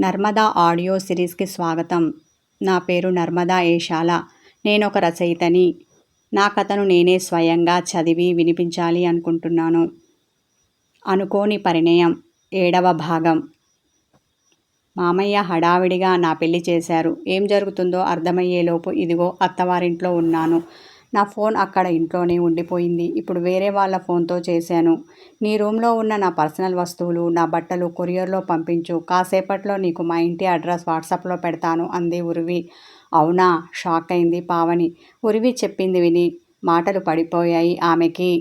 Narmada audio సిరీస్కి స్వాగతం. నా పేరు నర్మదా ఏషాల. నేను ఒక రచయితని. నా కథను నేనే స్వయంగా చదివి వినిపించాలి అనుకుంటున్నాను. అనుకోని పరిణయం. ఏడవ భాగం. మామయ్య హడావిడిగా నా పెళ్ళి చేశారు. ఏం జరుగుతుందో అర్థమయ్యేలోపు ఇదిగో అత్తవారింట్లో ఉన్నాను. నా ఫోన్ అక్కడ ఇంట్లోనే ఉండిపోయింది. ఇప్పుడు వేరే వాళ్ళ ఫోన్తో చేశాను. నీ రూమ్లో ఉన్న నా పర్సనల్ వస్తువులు నా బట్టలు కొరియర్లో పంపించు. కాసేపట్లో నీకు మా ఇంటి అడ్రస్ వాట్సాప్లో పెడతాను అంది ఉరివి. అవునా? షాక్ అయింది పావని. ఉరివి చెప్పింది విని మాటలు పడిపోయాయి ఆమెకి.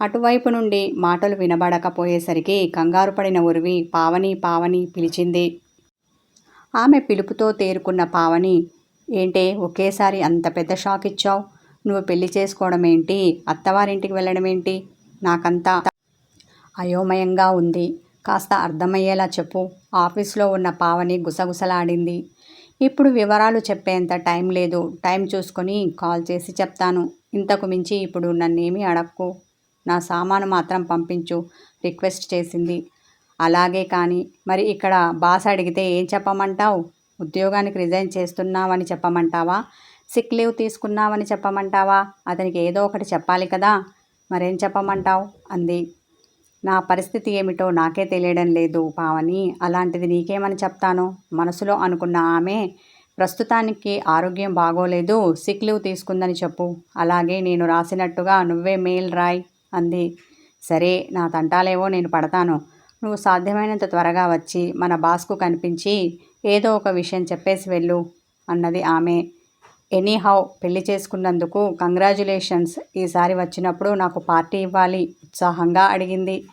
అటువైపు నుండి మాటలు వినబడకపోయేసరికి కంగారు పడిన ఉరివి పావని పావని పిలిచింది. ఆమె పిలుపుతో తేరుకున్న పావని ఏంటే ఒకేసారి అంత పెద్ద షాక్ ఇచ్చావు? నువ్వు పెళ్ళి చేసుకోవడం ఏంటి? అత్తవారింటికి వెళ్ళడం ఏంటి? నాకంతా అయోమయంగా ఉంది. కాస్త అర్థమయ్యేలా చెప్పు. ఆఫీస్లో ఉన్న పావని గుసగుసలాడింది. ఇప్పుడు వివరాలు చెప్పేంత టైం లేదు. టైం చూసుకొని కాల్ చేసి చెప్తాను. ఇంతకు మించి ఇప్పుడు నన్నేమీ అడక్కు. నా సామాను మాత్రం పంపించు రిక్వెస్ట్ చేసింది. అలాగే కానీ మరి ఇక్కడ బాస్ అడిగితే ఏం చెప్పమంటావు? ఉద్యోగానికి రిజైన్ చేస్తున్నావని చెప్పమంటావా? సిక్ లీవ్ తీసుకున్నావని చెప్పమంటావా? అతనికి ఏదో ఒకటి చెప్పాలి కదా? మరేం చెప్పమంటావు? అంది. నా పరిస్థితి ఏమిటో నాకే తెలియడం లేదు పావని. అలాంటిది నీకేమని చెప్తాను? మనసులో అనుకున్న ఆమె ప్రస్తుతానికి ఆరోగ్యం బాగోలేదు సిక్ లీవ్ తీసుకుందని చెప్పు. అలాగే నేను రాసినట్టుగా నువ్వే మెయిల్ రాయ్ అంది. సరే నా తంటాలేవో నేను పడతాను. నువ్వు సాధ్యమైనంత త్వరగా వచ్చి మన బాస్కు కనిపించి ఏదో ఒక విషయం చెప్పేసి వెళ్ళు అన్నది ఆమె. ఎనీహౌ పెళ్ళి చేసుకున్నందుకు కంగ్రాచులేషన్స్ ఈసారి వచ్చినప్పుడు నాకు పార్టీ ఇవ్వాలి ఉత్సాహంగా అడిగింది.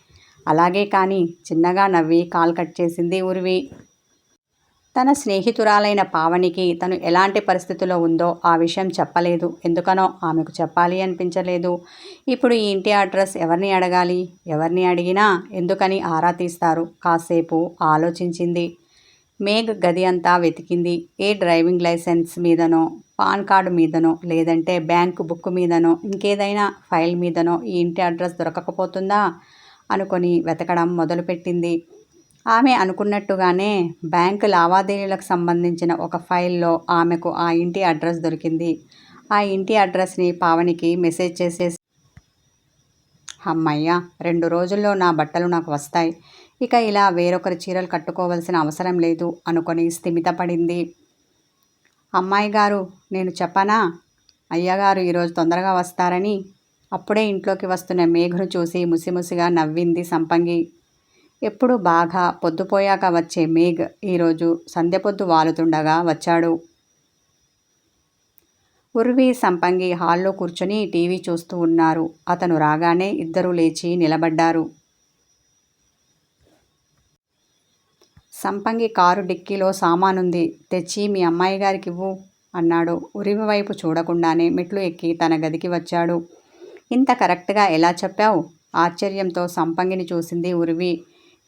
అలాగే కానీ చిన్నగా నవ్వి కాల్ కట్ చేసింది ఉర్వి. తన స్నేహితురాలైన పావనికి తను ఎలాంటి పరిస్థితిలో ఉందో ఆ విషయం చెప్పలేదు. ఎందుకనో ఆమెకు చెప్పాలి అనిపించలేదు. ఇప్పుడు ఈ ఇంటి అడ్రస్ ఎవరిని అడగాలి? ఎవరిని అడిగినా ఎందుకని ఆరా తీస్తారు? కాసేపు ఆలోచించింది. మేఘ్ గది అంతా వెతికింది. ఏ డ్రైవింగ్ లైసెన్స్ మీదనో పాన్ కార్డు మీదనో లేదంటే బ్యాంకు బుక్ మీదనో ఇంకేదైనా ఫైల్ మీదనో ఈ ఇంటి అడ్రస్ దొరకకపోతుందా? అనుకొని వెతకడం మొదలుపెట్టింది. ఆమె అనుకున్నట్టుగానే బ్యాంకు లావాదేవీలకు సంబంధించిన ఒక ఫైల్లో ఆమెకు ఆ ఇంటి అడ్రస్ దొరికింది. ఆ ఇంటి అడ్రస్ని పావనికి మెసేజ్ చేసేసి అమ్మయ్య రెండు రోజుల్లో నా బట్టలు నాకు వస్తాయి. ఇక ఇలా వేరొకరి చీరలు కట్టుకోవలసిన అవసరం లేదు అనుకొని స్థిమితపడింది అమ్మాయి గారు నేను చెప్పనా? అయ్యగారు ఈరోజు తొందరగా వస్తారని? అప్పుడే ఇంట్లోకి వస్తున్న మేఘను చూసి ముసిముసిగా నవ్వింది సంపంగి. ఎప్పుడు బాగా పొద్దుపోయాక వచ్చే మేఘ్ ఈరోజు సంధ్యపొద్దు వాలుతుండగా వచ్చాడు. ఉర్వి సంపంగి హాల్లో కూర్చొని టీవీ చూస్తూ ఉన్నారు. అతను రాగానే ఇద్దరూ లేచి నిలబడ్డారు. సంపంగి కారు డిక్కీలో సామానుంది. తెచ్చి మీ అమ్మాయి గారికి ఇవ్వు అన్నాడు. ఉరివి వైపు చూడకుండానే మెట్లు ఎక్కి తన గదికి వచ్చాడు. ఇంత కరెక్ట్గా ఎలా చెప్పావు? ఆశ్చర్యంతో సంపంగిని చూసింది ఉరివి.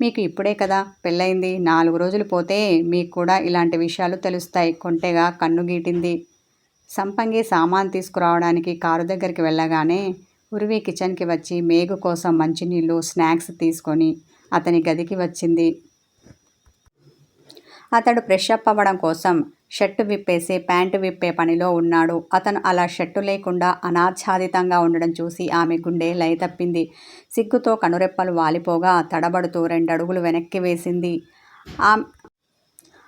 మీకు ఇప్పుడే కదా పెళ్ళయింది. నాలుగు రోజులు పోతే మీకు కూడా ఇలాంటి విషయాలు తెలుస్తాయి. కొంటెగా కన్ను గీటింది. సంపంగి సామాన్ తీసుకురావడానికి కారు దగ్గరికి వెళ్ళగానే ఉరివి కిచెన్కి వచ్చి మేఘు కోసం మంచినీళ్ళు స్నాక్స్ తీసుకొని అతని గదికి వచ్చింది. అతడు ఫ్రెష్ అప్ అవ్వడం కోసం షర్టు విప్పేసి ప్యాంటు విప్పే పనిలో ఉన్నాడు. అతను అలా షర్టు లేకుండా అనాచ్ఛాదితంగా ఉండడం చూసి ఆమె గుండె లయ తప్పింది సిగ్గుతో కనురెప్పలు వాలిపోగా తడబడుతూ రెండడుగులు వెనక్కి వేసింది.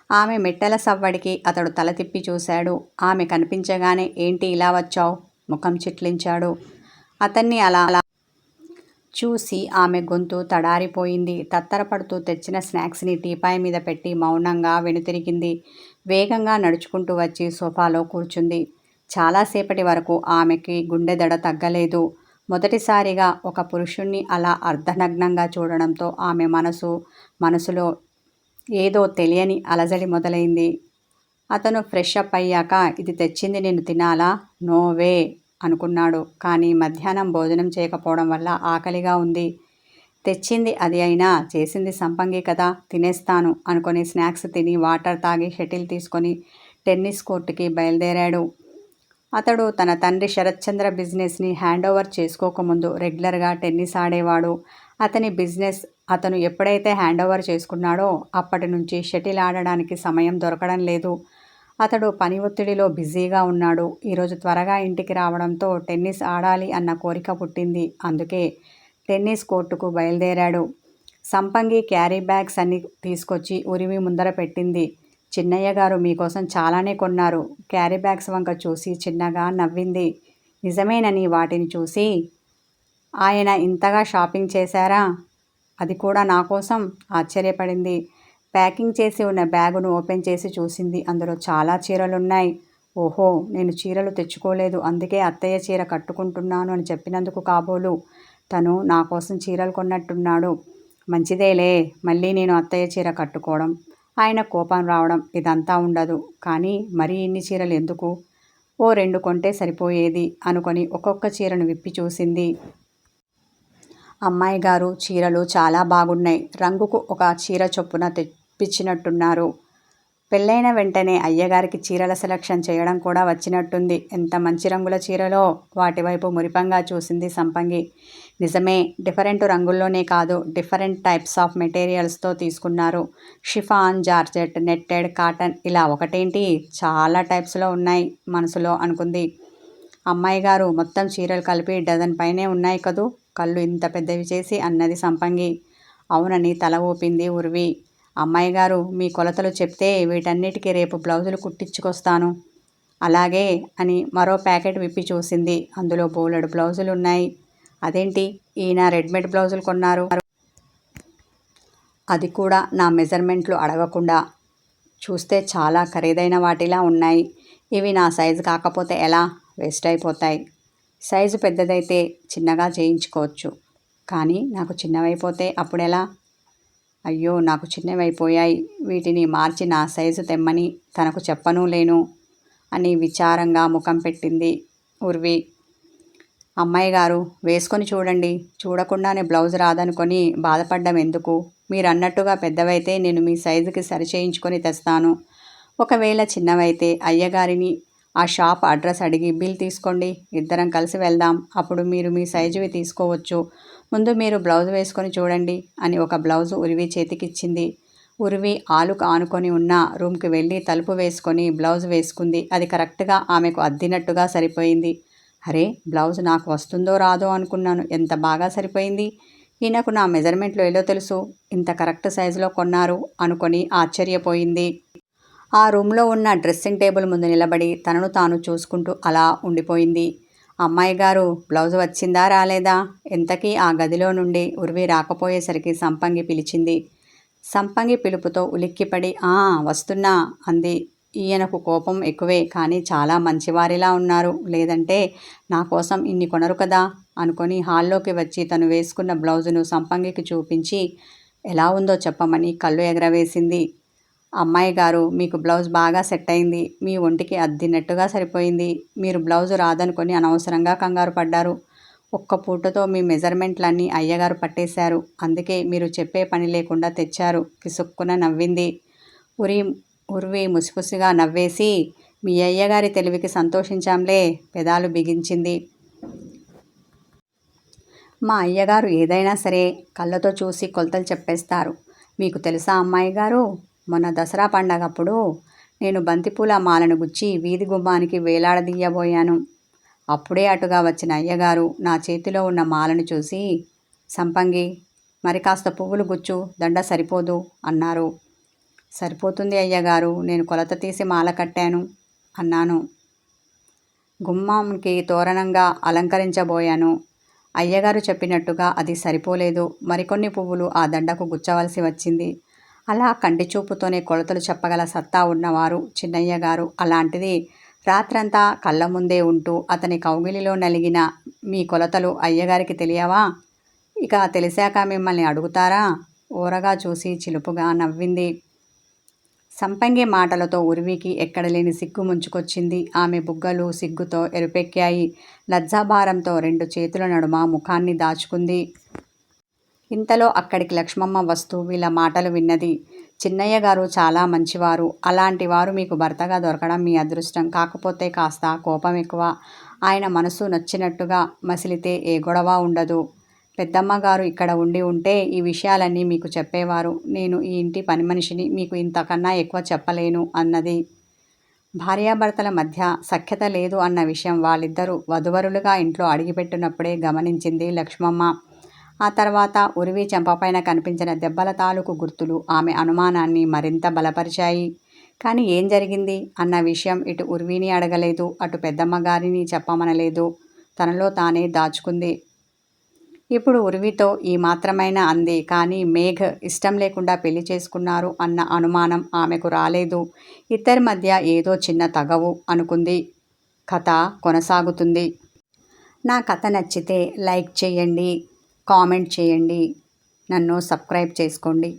ఆమె మెట్టెల సవ్వడికి అతడు తల తిప్పి చూశాడు. ఆమె కనిపించగానే ఏంటి ఇలా వచ్చావు? ముఖం చిట్లించాడు. అతన్ని అలా అలా చూసి ఆమె గొంతు తడారిపోయింది. తత్తరపడుతూ తెచ్చిన స్నాక్స్ని టీపాయ్ మీద పెట్టి మౌనంగా వెనుతిరిగింది. వేగంగా నడుచుకుంటూ వచ్చి సోఫాలో కూర్చుంది. చాలాసేపటి వరకు ఆమెకి గుండె దడ తగ్గలేదు. మొదటిసారిగా ఒక పురుషుణ్ణి అలా అర్ధనగ్నంగా చూడడంతో ఆమె మనసు మనసులో ఏదో తెలియని అలజడి మొదలైంది. అతను ఫ్రెష్ అప్ అయ్యాక ఇది తెచ్చింది నేను తినాలా? నోవే అనుకున్నాడు. కానీ మధ్యాహ్నం భోజనం చేయకపోవడం వల్ల ఆకలిగా ఉంది. తెచ్చింది అది అయినా చేసింది సంపంగి కదా తినేస్తాను అనుకొని స్నాక్స్ తిని వాటర్ తాగి షటిల్ తీసుకొని టెన్నిస్ కోర్టుకి బయలుదేరాడు. అతడు తన తండ్రి శరత్చంద్ర బిజినెస్ని హ్యాండ్ ఓవర్ చేసుకోకముందు రెగ్యులర్గా టెన్నిస్ ఆడేవాడు. అతని బిజినెస్ అతను ఎప్పుడైతే హ్యాండ్ ఓవర్ చేసుకున్నాడో అప్పటి నుంచి షటిల్ ఆడడానికి సమయం దొరకడం లేదు. అతడు పని ఒత్తిడిలో బిజీగా ఉన్నాడు. ఈరోజు త్వరగా ఇంటికి రావడంతో టెన్నిస్ ఆడాలి అన్న కోరిక పుట్టింది. అందుకే టెన్నిస్ కోర్టుకు బయలుదేరాడు. సంపంగి క్యారీ బ్యాగ్స్ అన్ని తీసుకొచ్చి ఉరివి ముందర పెట్టింది. చిన్నయ్య గారు మీకోసం చాలానే కొన్నారు. క్యారీ బ్యాగ్స్ వంక చూసి చిన్నగా నవ్వింది. నిజమేనని వాటిని చూసి ఆయన ఇంతగా షాపింగ్ చేశారా? అది కూడా నా కోసం ఆశ్చర్యపడింది. ప్యాకింగ్ చేసి ఉన్న బ్యాగును ఓపెన్ చేసి చూసింది. అందులో చాలా చీరలున్నాయి. ఓహో నేను చీరలు తెచ్చుకోలేదు. అందుకే అత్తయ్య చీర కట్టుకుంటున్నాను అని చెప్పినందుకు కాబోలు. తను నా కోసం చీరలు కొన్నట్టున్నాడు. మంచిదేలే మళ్ళీ నేను అత్తయ్య చీర కట్టుకోవడం. ఆయన కోపం రావడం ఇదంతా ఉండదు. కానీ మరీ ఇన్ని చీరలు ఎందుకు? ఓ రెండు కొంటే సరిపోయేది అనుకొని ఒక్కొక్క చీరను విప్పి చూసింది. అమ్మాయి గారు చీరలు చాలా బాగున్నాయి. రంగుకు ఒక చీర చొప్పున తెప్పించినట్టున్నారు. పెళ్ళైన వెంటనే అయ్యగారికి చీరల సెలక్షన్ చేయడం కూడా వచ్చినట్టుంది. ఎంత మంచి రంగుల చీరలో వాటి వైపు మురిపంగా చూసింది సంపంగి. నిజమే డిఫరెంట్ రంగుల్లోనే కాదు డిఫరెంట్ టైప్స్ ఆఫ్ మెటీరియల్స్తో తీసుకున్నారు. షిఫాన్ జార్జెట్ నెట్టెడ్ కాటన్ ఇలా ఒకటేంటి? చాలా టైప్స్లో ఉన్నాయి మనసులో అనుకుంది. అమ్మాయి గారు మొత్తం చీరలు కలిపి డజన్ పైనే ఉన్నాయి కదూ? కళ్ళు ఇంత పెద్దవి చేసి అన్నది సంపంగి. అవునని తల ఊపింది ఉర్వి. అమ్మాయి గారు మీ కొలతలు చెప్తే వీటన్నిటికీ రేపు బ్లౌజులు కుట్టించుకొస్తాను. అలాగే అని మరో ప్యాకెట్ విప్పి చూసింది. అందులో బోలెడు బ్లౌజులు ఉన్నాయి. అదేంటి? ఈయన రెడీమేడ్ బ్లౌజులు కొన్నారు. అది కూడా నా మెజర్మెంట్లు అడగకుండా. చూస్తే చాలా ఖరీదైన వాటిలా ఉన్నాయి. ఇవి నా సైజు కాకపోతే ఎలా? వేస్ట్ అయిపోతాయి. సైజు పెద్దదైతే చిన్నగా చేయించుకోవచ్చు. కానీ నాకు చిన్నవైపోతే అప్పుడెలా? అయ్యో నాకు చిన్నవైపోయాయి. వీటిని మార్చి నా సైజు తెమ్మని తనకు చెప్పను లేను అని విచారంగా ముఖం పెట్టింది ఉర్వి. అమ్మాయి గారు వేసుకొని చూడండి. చూడకుండానే బ్లౌజ్ రాదనుకొని బాధపడ్డం ఎందుకు? మీరు అన్నట్టుగా పెద్దవైతే నేను మీ సైజుకి సరిచేయించుకొని తెస్తాను. ఒకవేళ చిన్నవైతే అయ్యగారిని ఆ షాప్ అడ్రస్ అడిగి బిల్ తీసుకోండి ఇద్దరం కలిసి వెళ్దాం అప్పుడు మీరు మీ సైజువి తీసుకోవచ్చు. ముందు మీరు బ్లౌజ్ వేసుకొని చూడండి అని ఒక బ్లౌజు ఉరివి చేతికిచ్చింది. ఉరివి ఆలుకు ఆనుకొని ఉన్న రూమ్కి వెళ్ళి తలుపు వేసుకొని బ్లౌజ్ వేసుకుంది. అది కరెక్ట్గా ఆమెకు అద్దినట్టుగా సరిపోయింది. అరే బ్లౌజ్ నాకు వస్తుందో రాదో అనుకున్నాను. ఎంత బాగా సరిపోయింది? ఈయనకు నా మెజర్మెంట్లు ఏదో తెలుసు. ఇంత కరెక్ట్ సైజులో కొన్నారు అనుకొని ఆశ్చర్యపోయింది. ఆ రూమ్లో ఉన్న డ్రెస్సింగ్ టేబుల్ ముందు నిలబడి తనను తాను చూసుకుంటూ అలా ఉండిపోయింది. అమ్మాయి గారు బ్లౌజ్ వచ్చిందా రాలేదా? ఎంతకీ ఆ గదిలో నుండి ఉరివి రాకపోయేసరికి సంపంగి పిలిచింది. సంపంగి పిలుపుతో ఉలిక్కిపడి ఆ వస్తున్నా అంది. ఈయనకు కోపం ఎక్కువే కానీ చాలా మంచివారిలా ఉన్నారు. లేదంటే నా కోసం ఇన్ని కొనరు కదా? అనుకొని హాల్లోకి వచ్చి తను వేసుకున్న బ్లౌజును సంపంగికి చూపించి ఎలా ఉందో చెప్పమని కళ్ళు ఎగరవేసింది. అమ్మాయి గారు మీకు బ్లౌజ్ బాగా సెట్ అయింది మీ ఒంటికి అద్దినట్టుగా సరిపోయింది మీరు బ్లౌజ్ రాదనుకొని అనవసరంగా కంగారు పడ్డారు. ఒక్క పూటతో మీ మెజర్మెంట్లన్నీ అయ్యగారు పట్టేశారు. అందుకే మీరు చెప్పే పని లేకుండా తెచ్చారు. కిసుక్కున నవ్వింది. ఉరి ఉరివి ముసిముసిగా నవ్వేసి మీ అయ్యగారి తెలివికి సంతోషించాంలే పెదాలు బిగించింది. మా అయ్యగారు ఏదైనా సరే కళ్ళతో చూసి కొలతలు చెప్పేస్తారు. మీకు తెలుసా అమ్మాయి గారు? మొన్న దసరా పండగప్పుడు నేను బంతిపూల మాలను గుచ్చి వీధి గుమ్మానికి వేలాడదీయబోయాను. అప్పుడే అటుగా వచ్చిన అయ్యగారు నా చేతిలో ఉన్న మాలను చూసి సంపంగి మరి కాస్త పువ్వులు గుచ్చు దండ సరిపోదు అన్నారు. సరిపోతుంది అయ్యగారు నేను కొలత తీసి మాల కట్టాను అన్నాను. గుమ్మంకి తోరణంగా అలంకరించబోయాను. అయ్యగారు చెప్పినట్టుగా అది సరిపోలేదు. మరికొన్ని పువ్వులు ఆ దండకు గుచ్చవలసి వచ్చింది. అలా కంటి చూపుతోనే కొలతలు చెప్పగల సత్తా ఉన్నవారు చిన్నయ్య గారు అలాంటిది. రాత్రంతా కళ్ళ ముందే ఉంటూ అతని కౌగిలిలో నలిగిన మీ కొలతలు అయ్యగారికి తెలియవా? ఇక తెలిసాక మిమ్మల్ని అడుగుతారా? ఊరగా చూసి చిలుపుగా నవ్వింది. సంపంగి మాటలతో ఉరివికి ఎక్కడలేని సిగ్గు ముంచుకొచ్చింది. ఆమె బుగ్గలు సిగ్గుతో ఎరుపెక్కాయి. లజ్జాభారంతో రెండు చేతుల నడుమ ముఖాన్ని దాచుకుంది. ఇంతలో అక్కడికి లక్ష్మమ్మ వస్తూ వీళ్ళ మాటలు విన్నది చిన్నయ్య గారు చాలా మంచివారు. అలాంటి వారు మీకు భర్తగా దొరకడం మీ అదృష్టం. కాకపోతే కాస్త కోపం ఎక్కువ. ఆయన మనసు నచ్చినట్టుగా మసిలితే ఏ గొడవ ఉండదు. పెద్దమ్మ గారు ఇక్కడ ఉండి ఉంటే ఈ విషయాలన్నీ మీకు చెప్పేవారు. నేను ఈ ఇంటి పని మనిషిని మీకు ఇంతకన్నా ఎక్కువ చెప్పలేను అన్నది. భార్యాభర్తల మధ్య సఖ్యత లేదు అన్న విషయం వాళ్ళిద్దరూ వధువరులుగా ఇంట్లో అడిగిపెట్టినప్పుడే గమనించింది లక్ష్మమ్మ. ఆ తర్వాత ఉరివి చెంపపైన కనిపించిన దెబ్బల తాలూకు గుర్తులు ఆమె అనుమానాన్ని మరింత బలపరిచాయి. కానీ ఏం జరిగింది? అన్న విషయం ఇటు ఉరివిని అడగలేదు అటు పెద్దమ్మ గారిని చెప్పమనలేదు. తనలో తానే దాచుకుంది. ఇప్పుడు ఉర్వితో ఈ మాత్రమైనా అంది. కానీ మేఘ్ ఇష్టం లేకుండా పెళ్ళి చేసుకున్నారు అన్న అనుమానం ఆమెకు రాలేదు. ఇద్దరి మధ్య ఏదో చిన్న తగవు అనుకుంది. కథ కొనసాగుతుంది. నా కథ నచ్చితే లైక్ చేయండి. కామెంట్ చేయండి. నన్ను సబ్స్క్రైబ్ చేసుకోండి.